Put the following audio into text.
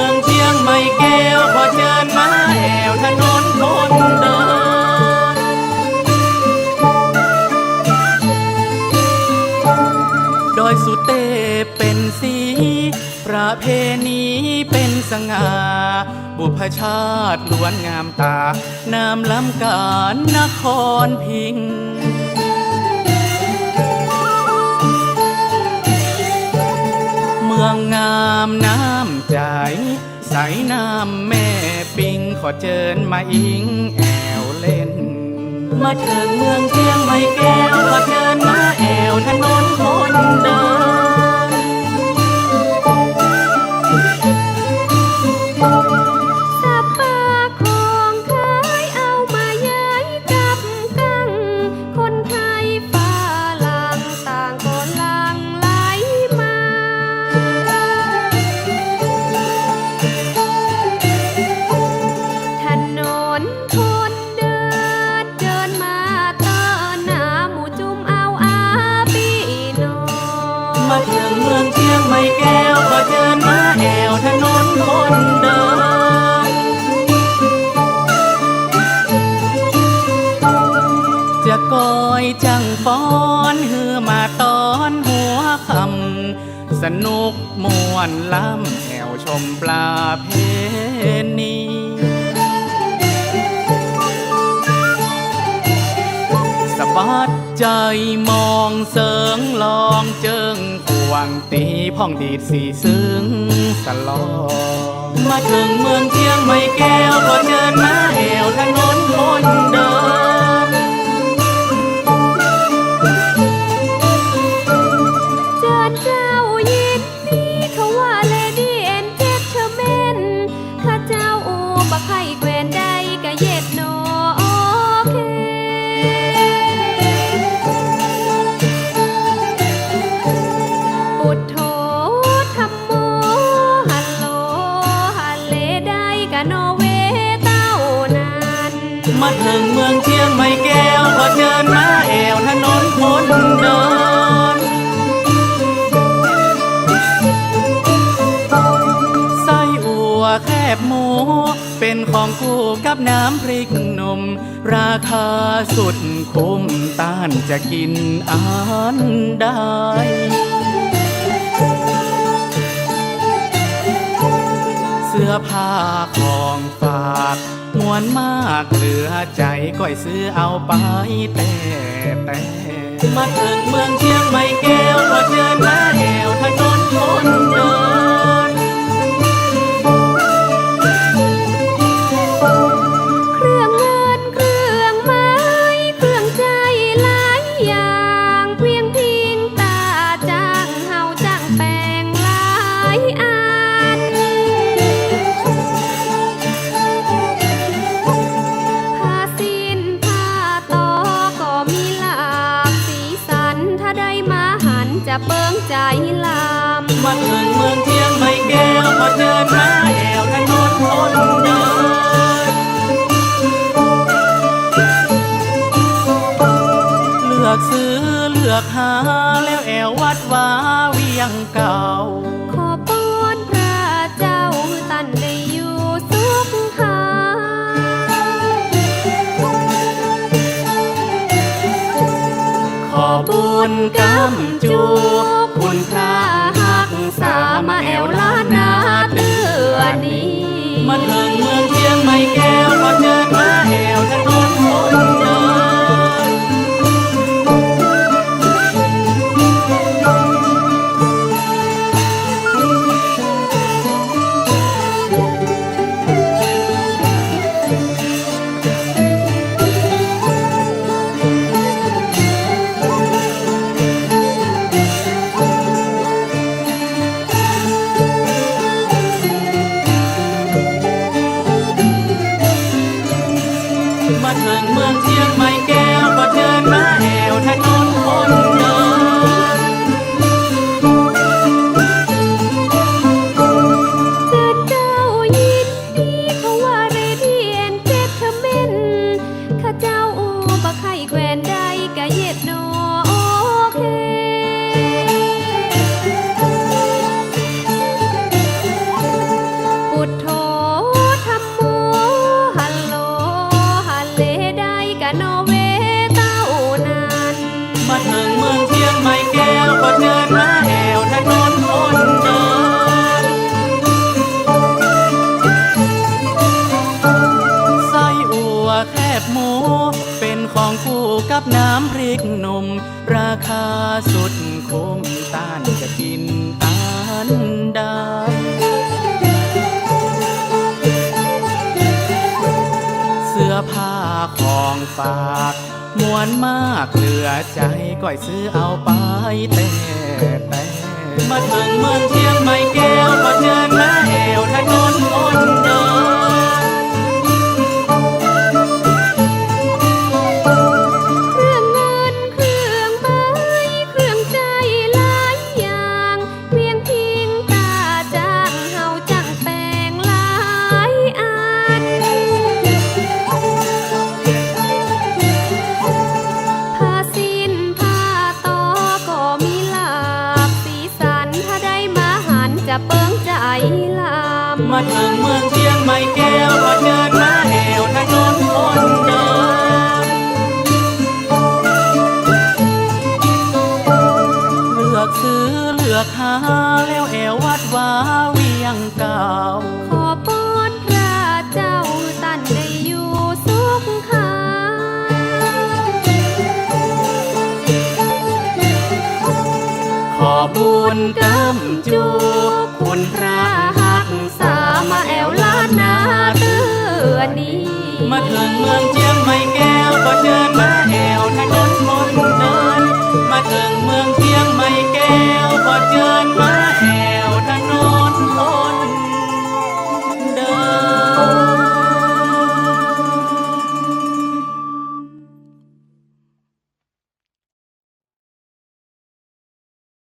มืองเชียงใหม่แก้วขอเชิญมาแอวถนนคนเดินดอยสุเตเป็นสีประเพณีเป็นสง่าบุพชาติล้วนงามตา นามลำการนครพิงเมืองงาม น้ำใจใสน้ำแม่ปิงขอเชิญมาอิงแอวเล่น มาถึงเมืองเชียงใหม่แก้วขอเชิญมาแอวถนนคนเดิน อนฮือมาตอนหัวคำสนุกมวนล้ำแอวชมปลาเพณีสะบัดใจมองเสิงลองเจิงควงตีพ่องดีดสีซึ้งสลอมาถึงเมืองเชียงใหม่แก้วก็เชิญมาแอวถนนคนเดิน มาถึงเมืองเชียงใหม่แก้วก็เชิญมาแอวถนนคนเดิน ไส้อัวแคบหมู เป็นของคู่กับน้ำพริกนม ราคาสุดคุ้มต้านจะกินอานได้เสื้อผ้าของฝาก วนมากเหลือใจก้อยซื้อเอาไปแต่แต่มาถึงเมืองเชียงใหม่แก้วก็เชิญมาแอวถนนคนเดิน ใจลำมาถึงเมืองเชียงใหม่แก้วก็เชิญมาแอวถนนคนเดินเลือกซื้อเลือกหาแล้วแอววัดวาเวียงเก่า ขอป้อนพระเจ้าตันได้อยู่สุขคาขอบุญกำจู คุณพระ มาถึงเมืองเชียงใหม่แก้วก็เจอหน้าแอวถนนคนเดินไส้อัวแคบหมู เป็นของคู่กับน้ำพริกนม ราคาสุดคงต้านจะกินอันดาเสื้อผ้าของฝาก มวนมากเหลือใจก้อยซื้อเอาไปแต่แต่มาถึงเมืองเชียงใหม่แก้วก็เชิญแม่เอวถนนคนเดินำมาถึงเมืองเชียงใหม่แก้วก็เชิญแม่แอวถนนคนเดินเลือกซื้อเลือกหาแล้วแอววัดวาเวียงเก่าขอปอนพระเจ้าตันได้อยู่สุขคาขอบุญกำจูคุณพระ ถึงเมืองเชียงใหม่แก้วก็เชิญมาแอวถนนมนเดินมาถึงเมืองเชียงใหม่แก้วก็เชิญมา